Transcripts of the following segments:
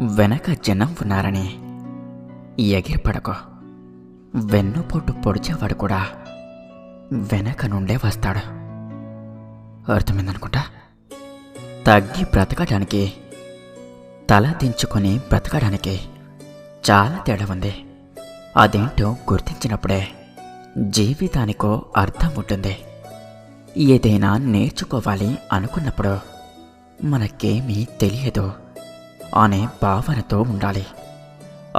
వెనక జనం ఉన్నారని. ఎగిరిపడకో వెన్నుపోటు పొడిచేవాడు కూడా వెనక నుండే వస్తాడు. అర్థమైందనుకుంటా? తగ్గి బ్రతకడానికి తల దించుకొని బ్రతకడానికి చాలా తేడా ఉంది. అదేంటో గుర్తించినప్పుడే జీవితానికో అర్థం ఉంటుంది. ఏదైనా నేర్చుకోవాలి అనుకున్నప్పుడు మనకేమీ తెలియదు. అనే భావనతో ఉండాలి.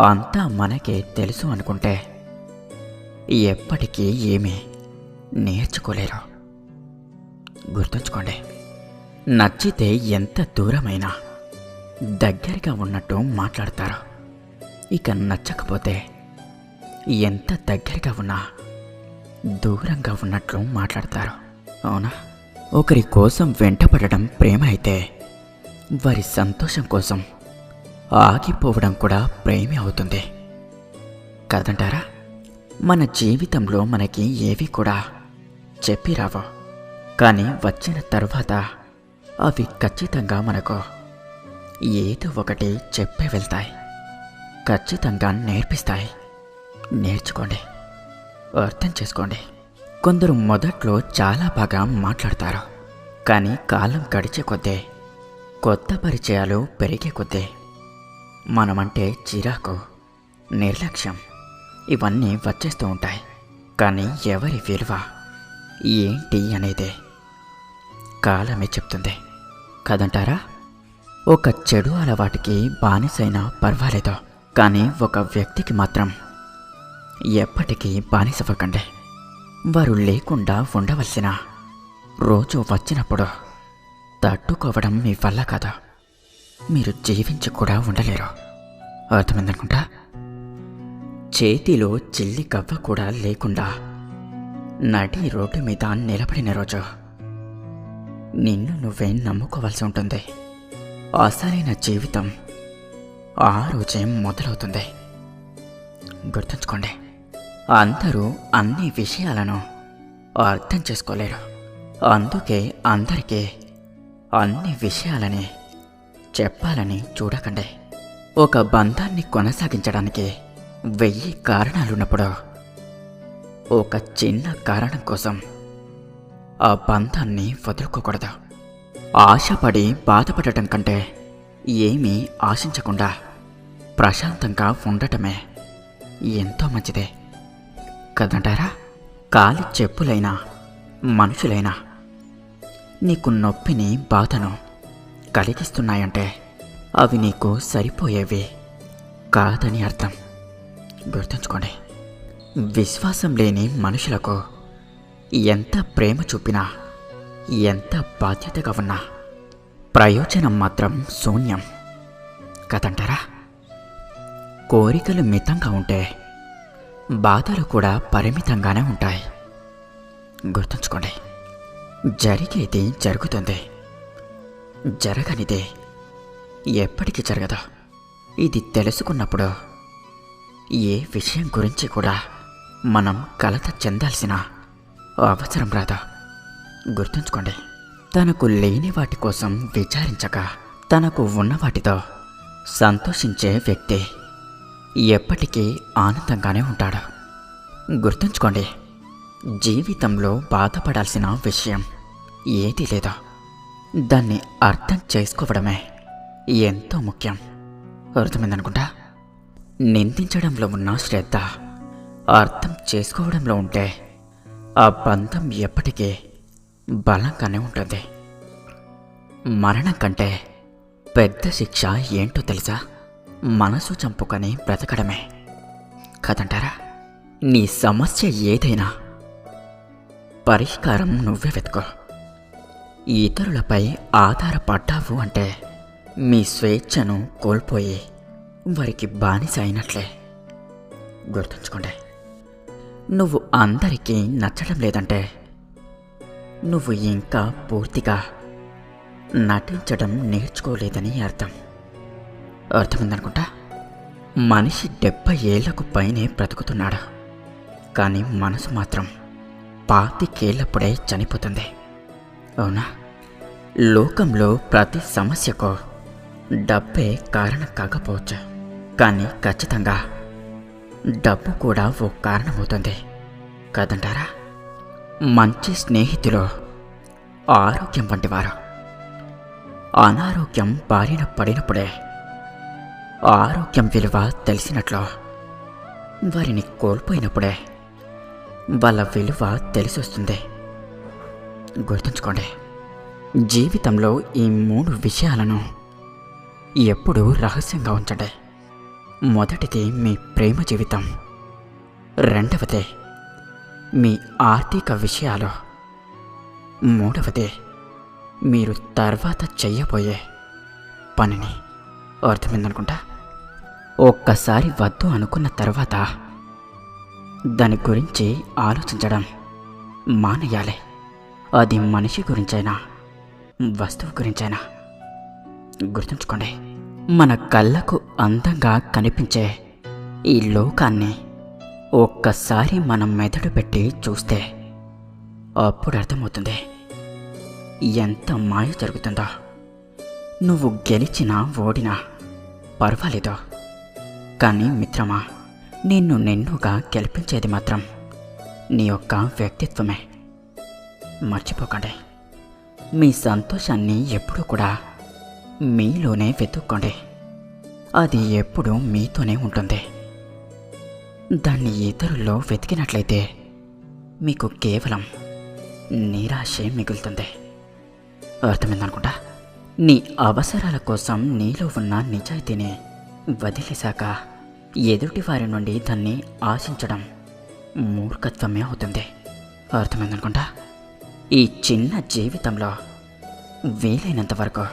అంతా మనకే తెలుసు అనుకుంటే ఎప్పటికీ ఏమీ నేర్చుకోలేరు. గుర్తుంచుకోండి నచ్చితే ఎంత దూరమైనా దగ్గరగా ఉన్నట్టు మాట్లాడతారు. ఇక నచ్చకపోతే ఎంత దగ్గరగా ఉన్నా దూరంగా ఉన్నట్లు మాట్లాడతారు. అవునా? ఒకరి కోసం వెంటపడడం ప్రేమ అయితే వారి సంతోషం కోసం ఆగిపోవడం కూడా ప్రేమే అవుతుంది. కదంటారా? మన జీవితంలో మనకి ఏవి కూడా చెప్పిరావు కానీ వచ్చిన తర్వాత అవి ఖచ్చితంగా మనకు ఏదో ఒకటి చెప్పే వెళ్తాయి. ఖచ్చితంగా నేర్పిస్తాయి. నేర్చుకోండి. అర్థం చేసుకోండి. కొందరు మొదట్లో చాలా బాగా మాట్లాడతారు. కానీ కాలం గడిచే కొద్దీ కొత్త పరిచయాలు పెరిగే కొద్దీ మనమంటే చిరాకు నిర్లక్ష్యం. ఇవన్నీ వచ్చేస్తూ ఉంటాయి. కానీ ఎవరి విలువ? ఏంటి అనేది. కాలమే చెప్తుంది. కదంటారా? ఒక చెడు అలవాటుకి బానిసైనా పర్వాలేదు. కానీ ఒక వ్యక్తికి మాత్రం ఎప్పటికీ బానిసవ్వకండి. వారు లేకుండా ఉండవలసిన రోజు వచ్చినప్పుడు తట్టుకోవడం మీ వల్ల కదా. మీరు జీవించి కూడా ఉండలేరు. అర్థమైందనుకుంటా? చేతిలో చిల్లి కవ్వ కూడా లేకుండా నడి రోడ్డు మీద నిలబడిన రోజు. నిన్ను నువ్వే నమ్ముకోవాల్సి ఉంటుంది. అసలైన జీవితం ఆ రోజే మొదలవుతుంది. గుర్తుంచుకోండి అందరూ అన్ని విషయాలను అర్థం చేసుకోలేరు. అందుకే అందరికీ అన్ని విషయాలని చెప్పాలని చూడకండి. ఒక బంధాన్ని కొనసాగించడానికి వెయ్యి కారణాలున్నప్పుడు ఒక చిన్న కారణం కోసం ఆ బంధాన్ని వదులుకోకూడదు. ఆశపడి బాధపడటం కంటే ఏమీ ఆశించకుండా ప్రశాంతంగా ఉండటమే ఎంతో మంచిదే. కదంటారా? కాలి చెప్పులైనా మనుషులైనా నీకు నొప్పిని బాధను కలిగిస్తున్నాయంటే అవి నీకు సరిపోయేవి కాదని అర్థం. గుర్తుంచుకోండి విశ్వాసం లేని మనుషులకు ఎంత ప్రేమ చూపినా ఎంత బాధ్యతగా ఉన్నా ప్రయోజనం మాత్రం శూన్యం. కదంటారా? కోరికలు మితంగా ఉంటే బాధలు కూడా పరిమితంగానే ఉంటాయి. గుర్తుంచుకోండి జరిగేది జరుగుతుంది. జరగనిదే. ఎప్పటికీ జరగదు. ఇది తెలుసుకున్నప్పుడు ఏ విషయం గురించి కూడా మనం కలత చెందాల్సిన అవసరం రాదు. గుర్తుంచుకోండి తనకు లేని వాటి కోసం విచారించక తనకు ఉన్న వాటితో సంతోషించే వ్యక్తి ఎప్పటికీ ఆనందంగానే ఉంటాడు. గుర్తుంచుకోండి జీవితంలో బాధపడాల్సిన విషయం ఏదీ లేదా. దాన్ని అర్థం చేసుకోవడమే ఎంతో ముఖ్యం. అర్థమైందనుకుంటా? నిందించడంలో ఉన్న శ్రద్ధ అర్థం చేసుకోవడంలో ఉంటే ఆ బంధం ఎప్పటికీ బలంగానే ఉంటుంది. మరణం కంటే పెద్ద శిక్ష ఏంటో తెలుసా? మనసు చంపుకొని బ్రతకడమే. కదంటారా? నీ సమస్య ఏదైనా పరిష్కారం నువ్వే వెతుకో. ఇతరులపై ఆధారపడ్డావు అంటే మీ స్వేచ్ఛను కోల్పోయి వారికి బానిస అయినట్లే గుర్తుంచుకోండి నువ్వు అందరికీ నచ్చడం లేదంటే నువ్వు ఇంకా పూర్తిగా నటించడం నేర్చుకోలేదని అర్థం. అర్థమైందనుకుంటా? మనిషి డెబ్బై ఏళ్ళకు పైనే బ్రతుకుతున్నాడు కానీ మనసు మాత్రం పాతికేళ్ళప్పుడే చనిపోతుంది. అవునా? లోకంలో ప్రతి సమస్యకు డబ్బే కారణం కాకపోవచ్చు కానీ ఖచ్చితంగా డబ్బు కూడా ఓ కారణమవుతుంది. కదంటారా? మంచి స్నేహితులు ఆరోగ్యం వంటివారు. అనారోగ్యం బారిన పడినప్పుడే ఆరోగ్యం విలువ తెలిసినట్లు వారిని కోల్పోయినప్పుడే వాళ్ళ విలువ తెలిసొస్తుంది. గుర్తుంచుకోండి జీవితంలో ఈ మూడు విషయాలను ఎప్పుడూ రహస్యంగా ఉంచండి. మొదటిది మీ ప్రేమ జీవితం. రెండవది మీ ఆర్థిక విషయాలు. మూడవది మీరు తర్వాత చెయ్యబోయే పనిని. అర్థమైందనుకుంటా? ఒక్కసారి వద్దు అనుకున్న తర్వాత దాని గురించి ఆలోచించడం మానేయాలి. అది మనిషి గురించైనా వస్తువు గురించైనా. గుర్తుంచుకోండి మన కళ్ళకు అందంగా కనిపించే ఈ లోకాన్ని ఒక్కసారి మనం మెదడు పెట్టి చూస్తే అప్పుడు అర్థమవుతుంది. ఎంత మాయ జరుగుతుందో. నువ్వు గెలిచినా ఓడినా పర్వాలేదు. కానీ మిత్రమా నిన్ను నిన్నుగా గెలిపించేది మాత్రం నీ యొక్క వ్యక్తిత్వమే. మర్చిపోకండి. మీ సంతోషాన్ని ఎప్పుడూ కూడా మీలోనే వెతుక్కోండి. అది ఎప్పుడూ మీతోనే ఉంటుంది. దాన్ని ఇతరుల్లో వెతికినట్లయితే మీకు కేవలం నిరాశే మిగులుతుంది. అర్థమైందనుకుంటా? నీ అవసరాల కోసం నీలో ఉన్న నిజాయితీని వదిలేశాక ఎదుటి వారి నుండి దాన్ని ఆశించడం మూర్ఖత్వమే అవుతుంది. అర్థమైందనుకుంటా? ఈ చిన్న జీవితంలో వీలైనంత వరకు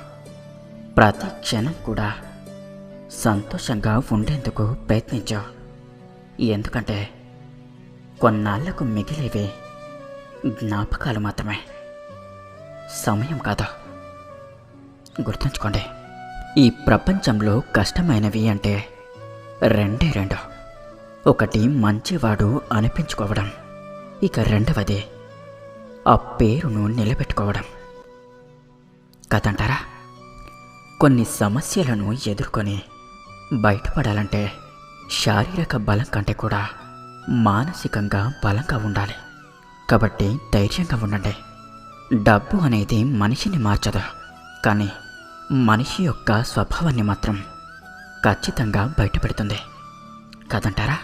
ప్రతి క్షణం కూడా సంతోషంగా ఉండేందుకు ప్రయత్నించు. ఎందుకంటే కొన్నాళ్ళకు మిగిలేవి జ్ఞాపకాలు మాత్రమే. సమయం కాదు. గుర్తుంచుకోండి ఈ ప్రపంచంలో కష్టమైనవి అంటే రెండే రెండు. ఒకటి మంచివాడు అనిపించుకోవడం ఇక రెండవది ఆ పేరును నిలబెట్టుకోవడం. కదంటారా? కొన్ని సమస్యలను ఎదుర్కొని బయటపడాలంటే శారీరక బలం కంటే కూడా మానసికంగా బలంగా ఉండాలి. కాబట్టి ధైర్యంగా ఉండండి. డబ్బు అనేది మనిషిని మార్చదు. కానీ మనిషి యొక్క స్వభావాన్ని మాత్రం ఖచ్చితంగా బయటపెడుతుంది. కదంటారా?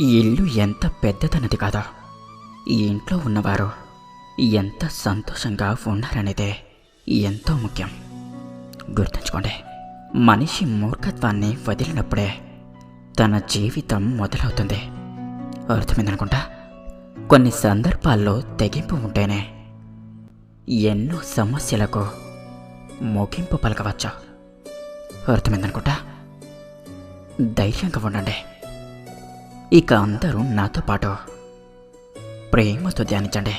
ఈ ఇల్లు ఎంత పెద్దదన్నది కాదో. ఈ ఇంట్లో ఉన్నవారు ఎంత సంతోషంగా ఉన్నారనేదే ఎంతో ముఖ్యం. గుర్తుంచుకోండి మనిషి మూర్ఖత్వాన్ని వదిలినప్పుడే తన జీవితం మొదలవుతుంది. అర్థమైందనుకుంటా? కొన్ని సందర్భాల్లో తెగింపు ఉంటేనే ఎన్నో సమస్యలకు ముగింపు పలకవచ్చు. అర్థమైందనుకుంటా? ధైర్యంగా ఉండండి. ఇక అందరూ నాతో పాటు ప్రేమతో ధ్యానించండి.